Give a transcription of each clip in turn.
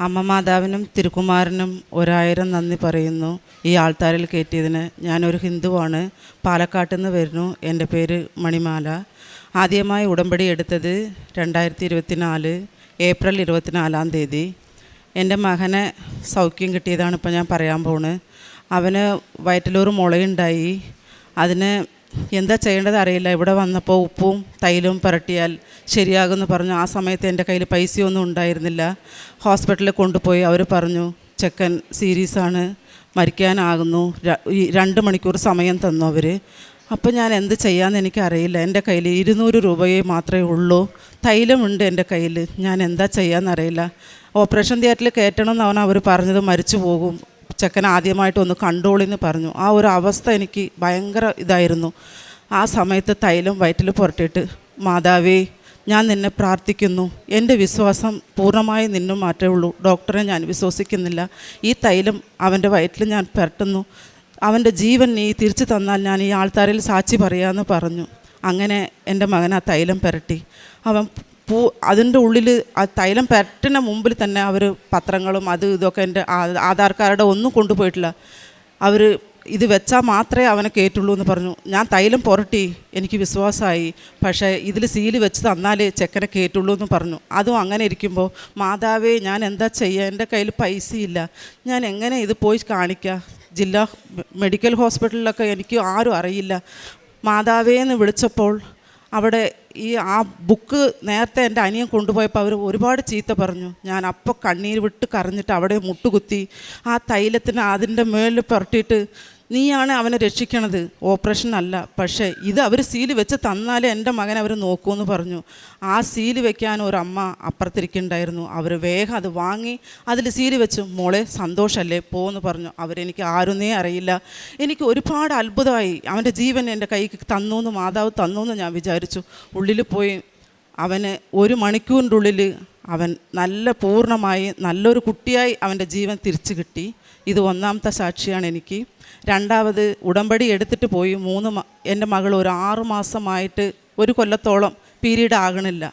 അമ്മ മാതാവിനും തിരുക്കുമാരനും ഒരായിരം നന്ദി പറയുന്നു. ഈ ആൾത്താരിൽ കയറ്റിയതിന് ഞാനൊരു ഹിന്ദുവാണ്. പാലക്കാട്ടിൽ നിന്ന് വരുന്നു. എന്റെ പേര് മണിമാല. ആദ്യമായി ഉടമ്പടി എടുത്തത് രണ്ടായിരത്തി ഇരുപത്തിനാല് ഏപ്രിൽ ഇരുപത്തിനാലാം തീയതി. എന്റെ മകനെ സൗഖ്യം കിട്ടിയതാണ് ഇപ്പോൾ ഞാൻ പറയാൻ പോണ്. അവന് വയറ്റിലൊരു മുളയുണ്ടായി. അതിന് എന്താ ചെയ്യേണ്ടത് അറിയില്ല. ഇവിടെ വന്നപ്പോൾ ഉപ്പും തൈലും പുരട്ടിയാൽ ശരിയാകുമെന്ന് പറഞ്ഞു. ആ സമയത്ത് എന്റെ കയ്യിൽ പൈസയൊന്നും ഉണ്ടായിരുന്നില്ല. ഹോസ്പിറ്റലിൽ കൊണ്ടുപോയി അവർ പറഞ്ഞു ചെക്കൻ സീരീസാണ് മരിക്കാനാകുന്നു. രണ്ട് മണിക്കൂർ സമയം തന്നു അവർ. അപ്പോൾ ഞാൻ എന്ത് ചെയ്യാമെന്ന് എനിക്കറിയില്ല എന്റെ കയ്യിൽ ഇരുന്നൂറ് രൂപയെ മാത്രമേ ഉള്ളൂ. തൈലമുണ്ട് എന്റെ കയ്യിൽ. ഞാൻ എന്താ ചെയ്യാമെന്നറിയില്ല ഓപ്പറേഷൻ തിയേറ്ററിൽ കയറ്റണമെന്നാണ് അവർ പറഞ്ഞത് മരിച്ചു പോകും. ചെക്കൻ ആദ്യമായിട്ട് ഒന്ന് കണ്ടോളിന്ന് പറഞ്ഞു. ആ ഒരു അവസ്ഥ എനിക്ക് ഭയങ്കര ഇതായിരുന്നു. ആ സമയത്ത് തൈലം വയറ്റിൽ പുരട്ടിയിട്ട് മാതാവേ ഞാൻ നിന്നെ പ്രാർത്ഥിക്കുന്നു. എന്റെ വിശ്വാസം പൂർണമായി നിന്നും മാറ്റേ ഉള്ളൂ. ഡോക്ടറെ ഞാൻ വിശ്വസിക്കുന്നില്ല. ഈ തൈലം അവന്റെ വയറ്റിൽ ഞാൻ പുരട്ടുന്നു. അവന്റെ ജീവൻ നീ തിരിച്ചു തന്നാൽ ഞാൻ ഈ ആൾത്താരിൽ സാക്ഷി പറയാമെന്ന് പറഞ്ഞു. അങ്ങനെ എന്റെ മകൻ ആ തൈലം പുരട്ടി. അവൻ പൂ അതിന്റെ ഉള്ളിൽ ആ തൈലം പുരട്ടുന്ന മുമ്പിൽ തന്നെ അവർ പത്രങ്ങളും അത് ഇതൊക്കെ എന്റെ ആധാർ കാർഡ് ഒന്നും കൊണ്ടുപോയിട്ടില്ല. അവർ ഇത് വെച്ചാൽ മാത്രമേ അവനെ കയറ്റുള്ളൂ എന്ന് പറഞ്ഞു. ഞാൻ തൈലം പുരട്ടി എനിക്ക് വിശ്വാസമായി. പക്ഷേ ഇതിൽ സീൽ വെച്ച് തന്നാലേ ചെക്കനെ കയറ്റുള്ളൂ എന്ന് പറഞ്ഞു. അതും അങ്ങനെ ഇരിക്കുമ്പോൾ മാതാവേ ഞാൻ എന്താ ചെയ്യുക എന്റെ കയ്യിൽ പൈസയില്ല. ഞാൻ എങ്ങനെ ഇത് പോയി കാണിക്കുക ജില്ലാ മെഡിക്കൽ ഹോസ്പിറ്റലിലൊക്കെ എനിക്ക് ആരും അറിയില്ല. മാതാവേ എന്ന് വിളിച്ചപ്പോൾ അവിടെ ഈ ആ ബുക്ക് നേരത്തെ എന്റെ അനിയൻ കൊണ്ടുപോയപ്പോൾ അവർ ഒരുപാട് ചീത്ത പറഞ്ഞു. ഞാൻ അപ്പോൾ കണ്ണീർ വിട്ട് കരഞ്ഞിട്ട് അവിടെ മുട്ടുകുത്തി ആ തൈലത്തിന് അതിന്റെ മേളിൽ പുരട്ടിയിട്ട് നീയാണ് അവനെ രക്ഷിക്കണത്. ഓപ്പറേഷൻ അല്ല. പക്ഷേ ഇത് അവർ സീൽ വെച്ച് തന്നാലേ എന്റെ മകൻ അവർ നോക്കുമെന്ന് പറഞ്ഞു. ആ സീൽ വെക്കാൻ ഒരമ്മ അപ്പുറത്തിരിക്കുന്നുണ്ടായിരുന്നു. അവർ വേഗം അത് വാങ്ങി അതിൽ സീൽ വെച്ചു മോളെ സന്തോഷമല്ലേ പോന്ന് പറഞ്ഞു. അവരെനിക്ക് ആരുന്നേ അറിയില്ല. എനിക്ക് ഒരുപാട് അത്ഭുതമായി. അവന്റെ ജീവൻ എന്റെ കൈക്ക് തന്നു എന്ന് മാതാവ് തന്നു എന്ന് ഞാൻ വിചാരിച്ചു. ഉള്ളിൽ പോയി അവന് ഒരു മണിക്കൂറിന്റെ ഉള്ളിൽ അവൻ നല്ല പൂർണമായി നല്ലൊരു കുട്ടിയായി അവന്റെ ജീവൻ തിരിച്ചു കിട്ടി. ഇത് ഒന്നാമത്തെ സാക്ഷിയാണ് എനിക്ക്. രണ്ടാമത് ഉടമ്പടി എടുത്തിട്ട് പോയി. മൂന്ന് എന്റെ മകൾ ഒരു ആറു മാസമായിട്ട് ഒരു കൊല്ലത്തോളം പീരീഡ് ആകണില്ല.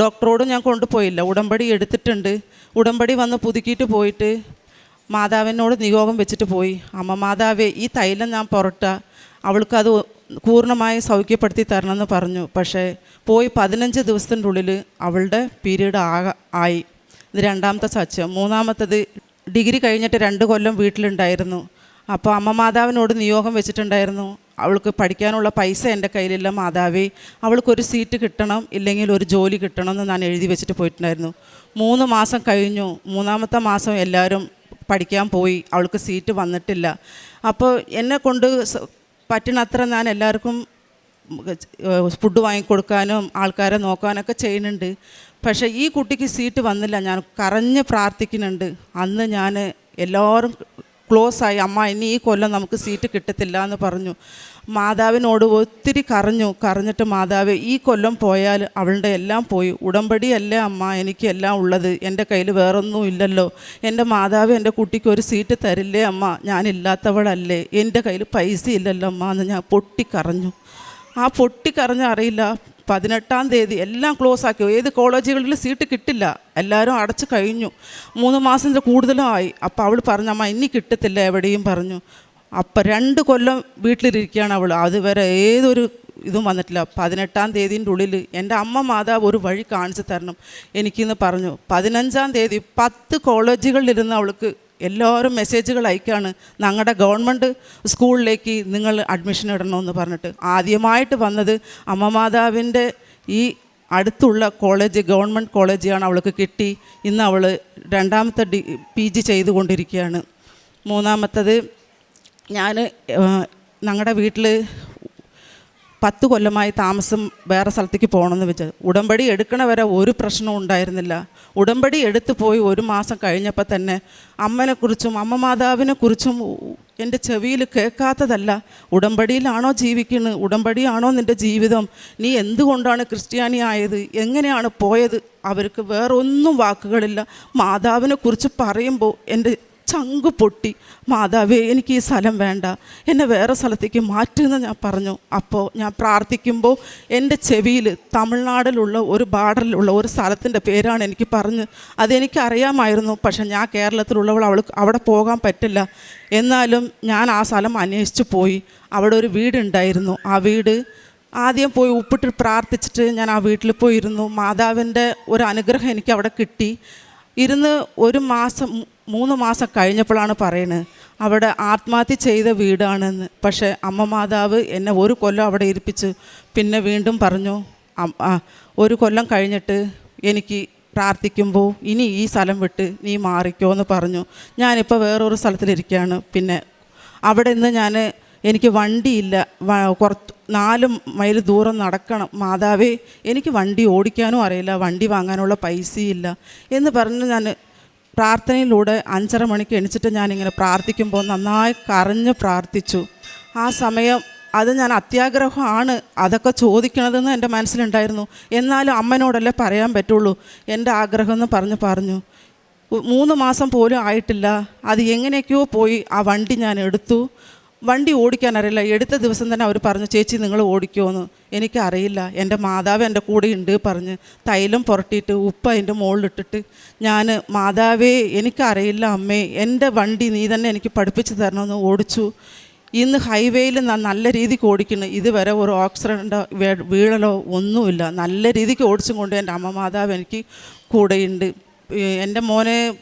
ഡോക്ടറോട് ഞാൻ കൊണ്ടുപോയില്ല. ഉടമ്പടി എടുത്തിട്ടുണ്ട്. ഉടമ്പടി വന്ന് പുതുക്കിയിട്ട് പോയിട്ട് മാതാവിനോട് നിയോഗം വെച്ചിട്ട് പോയി. അമ്മ മാതാവേ ഈ തൈലം ഞാൻ പുറട്ട അവൾക്കത് പൂർണമായി സൗഖ്യപ്പെടുത്തി തരണമെന്ന് പറഞ്ഞു. പക്ഷേ പോയി പതിനഞ്ച് ദിവസത്തിന്റെ ഉള്ളിൽ അവളുടെ പീരീഡ് ആക ആയി. ഇത് രണ്ടാമത്തെ സത്യം മൂന്നാമത്തത് ഡിഗ്രി കഴിഞ്ഞിട്ട് രണ്ട് കൊല്ലം വീട്ടിലുണ്ടായിരുന്നു. അപ്പോൾ അമ്മ മാതാവിനോട് നിയോഗം വെച്ചിട്ടുണ്ടായിരുന്നു. അവൾക്ക് പഠിക്കാനുള്ള പൈസ എന്റെ കയ്യിലില്ല മാതാവേ. അവൾക്കൊരു സീറ്റ് കിട്ടണം ഇല്ലെങ്കിൽ ഒരു ജോലി കിട്ടണം എന്ന് ഞാൻ എഴുതി വെച്ചിട്ട് പോയിട്ടുണ്ടായിരുന്നു. മൂന്ന് മാസം കഴിഞ്ഞു. മൂന്നാമത്തെ മാസം എല്ലാവരും പഠിക്കാൻ പോയി. അവൾക്ക് സീറ്റ് വന്നിട്ടില്ല. അപ്പോൾ എന്നെ കൊണ്ട് പറ്റുന്നത്ര ഞാൻ എല്ലാവർക്കും ഫുഡ് വാങ്ങിക്കൊടുക്കാനും ആൾക്കാരെ നോക്കാനൊക്കെ ചെയ്യുന്നുണ്ട്. പക്ഷേ ഈ കുട്ടിക്ക് സീറ്റ് വന്നില്ല. ഞാൻ കരഞ്ഞ് പ്രാർത്ഥിക്കുന്നുണ്ട്. അന്ന് ഞാൻ എല്ലാവരും ക്ലോസ് ആയി അമ്മ ഇനി ഈ കൊല്ലം നമുക്ക് സീറ്റ് കിട്ടത്തില്ല എന്ന് പറഞ്ഞു. മാതാവിനോട് ഒത്തിരി കരഞ്ഞു. കരഞ്ഞിട്ട് മാതാവ് ഈ കൊല്ലം പോയാൽ അവളുടെ എല്ലാം പോയി. ഉടമ്പടി ഉടമ്പടിയല്ലേ അമ്മ എനിക്ക് എല്ലാം ഉള്ളത്. എന്റെ കയ്യിൽ വേറൊന്നും ഇല്ലല്ലോ. എന്റെ മാതാവ് എന്റെ കുട്ടിക്ക് ഒരു സീറ്റ് തരില്ലേ അമ്മ? ഞാനില്ലാത്തവളല്ലേ എന്റെ കയ്യിൽ പൈസ ഇല്ലല്ലോ അമ്മ എന്ന് ഞാൻ പൊട്ടിക്കറഞ്ഞു ആ പൊട്ടിക്കറഞ്ഞ അറിയില്ല. പതിനെട്ടാം തീയതി എല്ലാം ക്ലോസ് ആക്കി. ഏത് കോളേജുകളിൽ സീറ്റ് കിട്ടില്ല. എല്ലാവരും അടച്ചു കഴിഞ്ഞു. മൂന്ന് മാസം കൂടുതലും ആയി അപ്പോൾ അവൾ പറഞ്ഞു അമ്മ ഇനി കിട്ടത്തില്ല എവിടെയും പറഞ്ഞു. അപ്പം രണ്ട് കൊല്ലം വീട്ടിലിരിക്കുകയാണ് അവൾ. അതുവരെ ഏതൊരു ഇതും വന്നിട്ടില്ല. പതിനെട്ടാം തീയതിന്റെ ഉള്ളിൽ എന്റെ അമ്മ മാതാവ് ഒരു വഴി കാണിച്ചു തരണം. എനിക്കിന്ന് പറഞ്ഞു പതിനഞ്ചാം തീയതി പത്ത് കോളേജുകളിലിരുന്ന് അവൾക്ക് എല്ലാവരും മെസ്സേജുകൾ അയക്കാണ്. ഞങ്ങളുടെ ഗവൺമെന്റ് സ്കൂളിലേക്ക് നിങ്ങൾ അഡ്മിഷൻ ഇടണമെന്ന് പറഞ്ഞിട്ട്. ആദ്യമായിട്ട് വന്നത് അമ്മ മാതാവിന്റെ ഈ അടുത്തുള്ള കോളേജ് ഗവൺമെന്റ് കോളേജാണ് അവൾക്ക് കിട്ടി. ഇന്ന് അവൾ രണ്ടാമത്തെ ഡി പി ജി ചെയ്തുകൊണ്ടിരിക്കുകയാണ്. മൂന്നാമത്തത് ഞാൻ ഞങ്ങളുടെ വീട്ടിൽ പത്ത് കൊല്ലമായി താമസം വേറെ സ്ഥലത്തേക്ക് പോകണമെന്ന് വെച്ചത് ഉടമ്പടി എടുക്കണ വരെ ഒരു പ്രശ്നവും ഉണ്ടായിരുന്നില്ല. ഉടമ്പടി എടുത്തു പോയി ഒരു മാസം കഴിഞ്ഞപ്പോൾ തന്നെ അമ്മനെക്കുറിച്ചും അമ്മ മാതാവിനെക്കുറിച്ചും എന്റെ ചെവിയിൽ കേൾക്കാത്തതല്ല. ഉടമ്പടിയിലാണോ ജീവിക്കുന്നത് ഉടമ്പടിയാണോ നിന്റെ ജീവിതം നീ എന്തുകൊണ്ടാണ് ക്രിസ്ത്യാനി ആയത് എങ്ങനെയാണ് പോയത് അവർക്ക് വേറൊന്നും വാക്കുകളില്ല. മാതാവിനെക്കുറിച്ച് പറയുമ്പോൾ എന്റെ ചങ്ക് പൊട്ടി മാതാവേ എനിക്ക് ഈ സ്ഥലം വേണ്ട. എന്നെ വേറെ സ്ഥലത്തേക്ക് മാറ്റുമെന്ന് ഞാൻ പറഞ്ഞു. അപ്പോൾ ഞാൻ പ്രാർത്ഥിക്കുമ്പോൾ എന്റെ ചെവിയിൽ തമിഴ്നാടിലുള്ള ഒരു ബാർഡറിലുള്ള ഒരു സ്ഥലത്തിന്റെ പേരാണ് എനിക്ക് പറഞ്ഞ് അതെനിക്ക് അറിയാമായിരുന്നു പക്ഷെ ഞാൻ കേരളത്തിലുള്ളവൾ അവൾ അവിടെ പോകാൻ പറ്റില്ല. എന്നാലും ഞാൻ ആ സ്ഥലം അന്വേഷിച്ച് പോയി. അവിടെ ഒരു വീടുണ്ടായിരുന്നു. ആ വീട് ആദ്യം പോയി ഉപ്പിട്ട് പ്രാർത്ഥിച്ചിട്ട് ഞാൻ ആ വീട്ടിൽ പോയിരുന്നു. മാതാവിന്റെ ഒരു അനുഗ്രഹം എനിക്ക് അവിടെ കിട്ടി. ഇരുന്ന് ഒരു മാസം മൂന്ന് മാസം കഴിഞ്ഞപ്പോഴാണ് പറയുന്നത് അവിടെ ആത്മഹത്യ ചെയ്ത വീടാണെന്ന്. പക്ഷേ അമ്മ മാതാവ് എന്നെ ഒരു കൊല്ലം അവിടെ ഇരിപ്പിച്ച് പിന്നെ വീണ്ടും പറഞ്ഞു ഒരു കൊല്ലം കഴിഞ്ഞിട്ട് എനിക്ക് പ്രാർത്ഥിക്കുമ്പോൾ ഇനി ഈ സ്ഥലം വിട്ട് നീ മാറിക്കോ എന്ന് പറഞ്ഞു. ഞാനിപ്പോൾ വേറൊരു സ്ഥലത്തിലിരിക്കുകയാണ് പിന്നെ അവിടെ നിന്ന് ഞാൻ എനിക്ക് വണ്ടിയില്ല കുറച്ച് നാല് മൈൽ ദൂരം നടക്കണം. മാതാവേ എനിക്ക് വണ്ടി ഓടിക്കാനും അറിയില്ല വണ്ടി വാങ്ങാനുള്ള പൈസയില്ല എന്ന് പറഞ്ഞ് ഞാൻ പ്രാർത്ഥനയിലൂടെ അഞ്ചര മണിക്ക് എണിച്ചിട്ട് ഞാനിങ്ങനെ പ്രാർത്ഥിക്കുമ്പോൾ നന്നായി കരഞ്ഞ് പ്രാർത്ഥിച്ചു. ആ സമയം അത് ഞാൻ അത്യാഗ്രഹമാണ് അതൊക്കെ ചോദിക്കണതെന്ന് എന്റെ മനസ്സിലുണ്ടായിരുന്നു. എന്നാലും അമ്മനോടല്ലേ പറയാൻ പറ്റുള്ളൂ. എന്റെ ആഗ്രഹം എന്ന് പറഞ്ഞ്. പറഞ്ഞു മൂന്ന് മാസം പോലും ആയിട്ടില്ല. അത് എങ്ങനെയൊക്കെയോ പോയി ആ വണ്ടി ഞാൻ എടുത്തു. വണ്ടി ഓടിക്കാൻ അറിയില്ല. എടുത്ത ദിവസം തന്നെ അവർ പറഞ്ഞു ചേച്ചി നിങ്ങൾ ഓടിക്കുമെന്ന് എനിക്കറിയില്ല എന്റെ മാതാവ് എന്റെ കൂടെ ഉണ്ട് പറഞ്ഞ് തൈലം പുരട്ടിയിട്ട് ഉപ്പ് അതിന്റെ മുകളിലിട്ടിട്ട് ഞാൻ മാതാവേ എനിക്കറിയില്ല അമ്മേ എന്റെ വണ്ടി നീ തന്നെ എനിക്ക് പഠിപ്പിച്ച് തരണമെന്ന് ഓടിച്ചു. ഇന്ന് ഹൈവേയിൽ നല്ല രീതിക്ക് ഓടിക്കുന്നു. ഇതുവരെ ഒരു ഓക്സിഡന്റോ വീഴലോ ഒന്നുമില്ല. നല്ല രീതിക്ക് ഓടിച്ചും കൊണ്ട് എന്റെ അമ്മ മാതാവ് എനിക്ക് കൂടെയുണ്ട് എന്റെ മോന്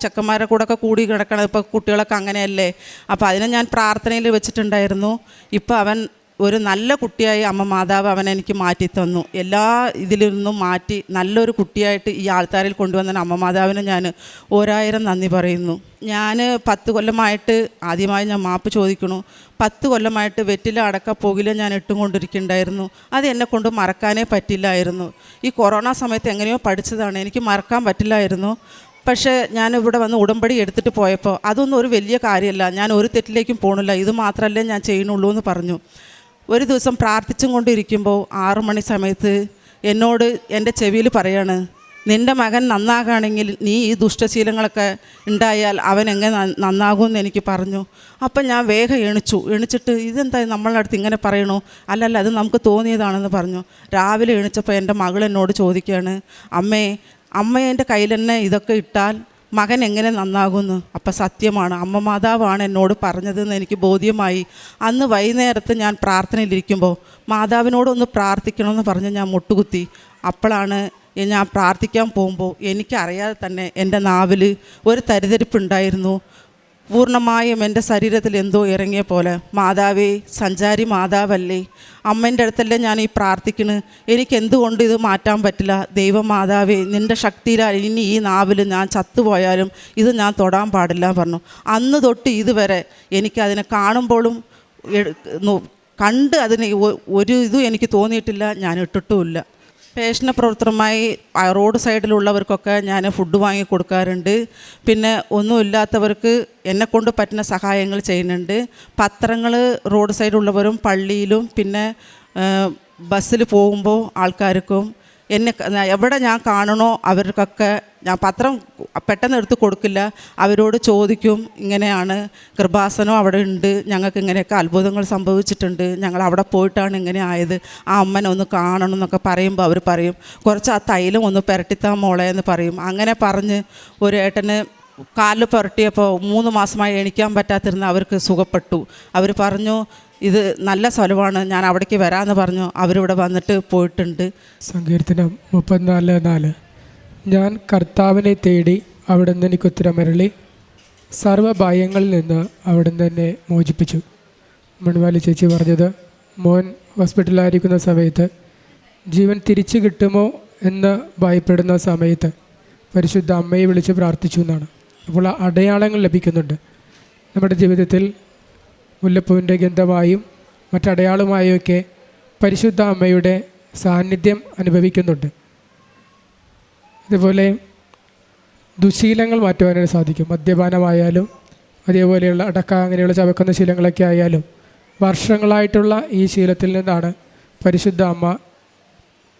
ചെക്കന്മാരുടെ കൂടെ ഒക്കെ കൂടി കിടക്കണം ഇപ്പോൾ കുട്ടികളൊക്കെ അങ്ങനെയല്ലേ? അപ്പോൾ അതിനെ ഞാൻ പ്രാർത്ഥനയിൽ വെച്ചിട്ടുണ്ടായിരുന്നു. ഇപ്പോൾ അവൻ ഒരു നല്ല കുട്ടിയായി അമ്മ മാതാവ് അവൻ എനിക്ക് മാറ്റി തന്നു. എല്ലാ ഇതിൽ നിന്നും മാറ്റി നല്ലൊരു കുട്ടിയായിട്ട് ഈ ആൾക്കാരിൽ കൊണ്ടുവന്ന അമ്മ മാതാവിന് ഞാൻ ഓരായിരം നന്ദി പറയുന്നു. ഞാൻ പത്ത് കൊല്ലമായിട്ട് ആദ്യമായി ഞാൻ മാപ്പ് ചോദിക്കണു പത്ത് കൊല്ലമായിട്ട് വെറ്റില അടക്ക പോകില ഞാൻ ഇട്ടും കൊണ്ടിരിക്കുന്നുണ്ടായിരുന്നു അത് എന്നെ കൊണ്ട് മറക്കാനേ പറ്റില്ലായിരുന്നു. ഈ കൊറോണ സമയത്ത് എങ്ങനെയോ പഠിച്ചതാണ്. എനിക്ക് മറക്കാൻ പറ്റില്ലായിരുന്നു. പക്ഷേ ഞാൻ ഇവിടെ വന്ന് ഉടമ്പടി എടുത്തിട്ട് പോയപ്പോൾ അതൊന്നും ഒരു വലിയ കാര്യമല്ല. ഞാൻ ഒരു തെറ്റിലേക്കും പോകണില്ല ഇത് മാത്രമല്ലേ ഞാൻ ചെയ്യണുള്ളൂ എന്ന് പറഞ്ഞു. ഒരു ദിവസം പ്രാർത്ഥിച്ചും കൊണ്ടിരിക്കുമ്പോൾ ആറു മണി സമയത്ത് എന്നോട് എന്റെ ചെവിയിൽ പറയാണ് നിന്റെ മകൻ നന്നാകുകയാണെങ്കിൽ നീ ഈ ദുഷ്ടശീലങ്ങളൊക്കെ ഉണ്ടായാൽ അവൻ എങ്ങനെ നന്ന- നന്നാകുമെന്ന് എനിക്ക് പറഞ്ഞു. അപ്പം ഞാൻ വേഗം എണിച്ചു. എണിച്ചിട്ട് ഇതെന്താ നമ്മളുടെ അടുത്ത് ഇങ്ങനെ പറയണു? അല്ലല്ല അത് നമുക്ക് തോന്നിയതാണെന്ന് പറഞ്ഞു. രാവിലെ എണിച്ചപ്പോൾ എന്റെ മകൾ എന്നോട് ചോദിക്കുകയാണ് അമ്മേ അമ്മ എന്റെ കയ്യിൽ തന്നെ ഇതൊക്കെ ഇട്ടാൽ മകൻ എങ്ങനെ നന്നാകുന്നു? അപ്പം സത്യമാണ്. അമ്മ മാതാവാണ് എന്നോട് പറഞ്ഞതെന്ന് എനിക്ക് ബോധ്യമായി. അന്ന് വൈകുന്നേരത്ത് ഞാൻ പ്രാർത്ഥനയിലിരിക്കുമ്പോൾ മാതാവിനോടൊന്ന് പ്രാർത്ഥിക്കണമെന്ന് പറഞ്ഞ് ഞാൻ മുട്ടുകുത്തി. അപ്പോഴാണ് ഞാൻ പ്രാർത്ഥിക്കാൻ പോകുമ്പോൾ എനിക്കറിയാതെ തന്നെ എന്റെ നാവിൽ ഒരു തരിതരിപ്പുണ്ടായിരുന്നു. പൂർണമായും എന്റെ ശരീരത്തിൽ എന്തോ ഇറങ്ങിയ പോലെ. മാതാവേ സഞ്ചാരി മാതാവല്ലേ. അമ്മേന്റെ അടുത്തല്ലേ ഞാൻ ഈ പ്രാർത്ഥിക്കണ്. എനിക്ക് എന്തുകൊണ്ട് ഇത് മാറ്റാൻ പറ്റില്ല? ദൈവം മാതാവേ നിന്റെ ശക്തിയിലാൽ ഇനി ഈ നാവിൽ ഞാൻ ചത്തുപോയാലും ഇത് ഞാൻ തൊടാൻ പാടില്ല പറഞ്ഞു. അന്ന് തൊട്ട് ഇതുവരെ എനിക്കതിനെ കാണുമ്പോഴും കണ്ട് അതിന് ഒരു ഇതും എനിക്ക് തോന്നിയിട്ടില്ല ഞാൻ ഇട്ടിട്ടുമില്ല. പേഷന പ്രവർത്തനമായി റോഡ് സൈഡിലുള്ളവർക്കൊക്കെ ഞാൻ ഫുഡ് വാങ്ങി കൊടുക്കാറുണ്ട്. പിന്നെ ഒന്നുമില്ലാത്തവർക്ക് എന്നെക്കൊണ്ട് പറ്റുന്ന സഹായങ്ങൾ ചെയ്യുന്നുണ്ട്. പത്രങ്ങൾ റോഡ് സൈഡിലുള്ളവരും പള്ളിയിലും പിന്നെ ബസ്സിൽ പോകുമ്പോൾ ആൾക്കാർക്കും എന്നെ എവിടെ ഞാൻ കാണണോ അവർക്കൊക്കെ ഞാൻ പത്രം പെട്ടെന്ന് എടുത്ത് കൊടുക്കില്ല. അവരോട് ചോദിക്കും ഇങ്ങനെയാണ് കൃപാസനം അവിടെ ഉണ്ട്. ഞങ്ങൾക്ക് ഇങ്ങനെയൊക്കെ അത്ഭുതങ്ങൾ സംഭവിച്ചിട്ടുണ്ട്. ഞങ്ങൾ അവിടെ പോയിട്ടാണ് ഇങ്ങനെ ആയത്. ആ അമ്മനെ ഒന്ന് കാണണം എന്നൊക്കെ പറയുമ്പോൾ അവർ പറയും. കുറച്ച് ആ തൈലം ഒന്ന് പുരട്ടിത്താ മോളെ എന്ന് പറയും. അങ്ങനെ പറഞ്ഞ് ഒരു ഏട്ടന് കാലിൽ പുരട്ടിയപ്പോൾ മൂന്ന് മാസമായി എണിക്കാൻ പറ്റാത്തിരുന്ന അവർക്ക് സുഖപ്പെട്ടു. അവർ പറഞ്ഞു ഇത് നല്ല സ്ഥലമാണ് ഞാൻ അവിടേക്ക് വരാമെന്ന് പറഞ്ഞു. അവരിവിടെ വന്നിട്ട് പോയിട്ടുണ്ട്. സങ്കീർത്തനം മുപ്പത്തിനാല് നാല്. ഞാൻ കർത്താവിനെ തേടി അവിടുന്ന് എനിക്ക് ഉത്തരമരളി സർവഭയങ്ങളിൽ നിന്ന് അവിടുന്ന് തന്നെ മോചിപ്പിച്ചു. മൺവാലി ചേച്ചി പറഞ്ഞത് മോൻ ഹോസ്പിറ്റലിലായിരിക്കുന്ന സമയത്ത്. ജീവൻ തിരിച്ചു കിട്ടുമോ എന്ന് ഭയപ്പെടുന്ന സമയത്ത്. പരിശുദ്ധ അമ്മയെ വിളിച്ച് പ്രാർത്ഥിച്ചു എന്നാണ്. അപ്പോൾ ആ അടയാളങ്ങൾ ലഭിക്കുന്നുണ്ട്. നമ്മുടെ ജീവിതത്തിൽ മുല്ലപ്പൂവിന്റെ ഗന്ധമായും മറ്റടയാളുമായൊക്കെ പരിശുദ്ധ അമ്മയുടെ സാന്നിധ്യം അനുഭവിക്കുന്നുണ്ട്. അതുപോലെ ദുശീലങ്ങൾ മാറ്റുവാനായിട്ട് സാധിക്കും. മദ്യപാനമായാലും അതേപോലെയുള്ള അടക്ക അങ്ങനെയുള്ള ചവക്കുന്ന ശീലങ്ങളൊക്കെ ആയാലും വർഷങ്ങളായിട്ടുള്ള ഈ ശീലത്തിൽ നിന്നാണ് പരിശുദ്ധ അമ്മ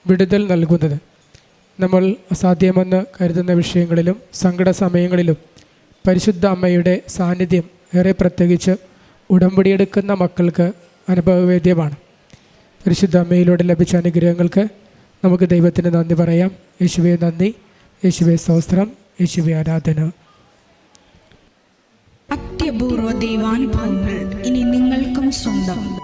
വിടുതൽ നൽകുന്നത്. നമ്മൾ അസാധ്യമെന്ന് കരുതുന്ന വിഷയങ്ങളിലും സങ്കട സമയങ്ങളിലും പരിശുദ്ധ അമ്മയുടെ സാന്നിധ്യം ഏറെ പ്രത്യേകിച്ച് ഉടമ്പടിയെടുക്കുന്ന മക്കൾക്ക് അനുഭവവേദ്യമാണ്. പരിശുദ്ധ അമ്മയിലൂടെ ലഭിച്ച അനുഗ്രഹങ്ങൾക്ക് നമുക്ക് ദൈവത്തിന് നന്ദി പറയാം. യേശുവെ നന്ദി. യേശുവെ സ്തോത്രം. യേശുവെ ആരാധന. അത്യപൂർവ ദൈവാനുഭവങ്ങൾ ഇനി നിങ്ങൾക്കും സ്വന്തം.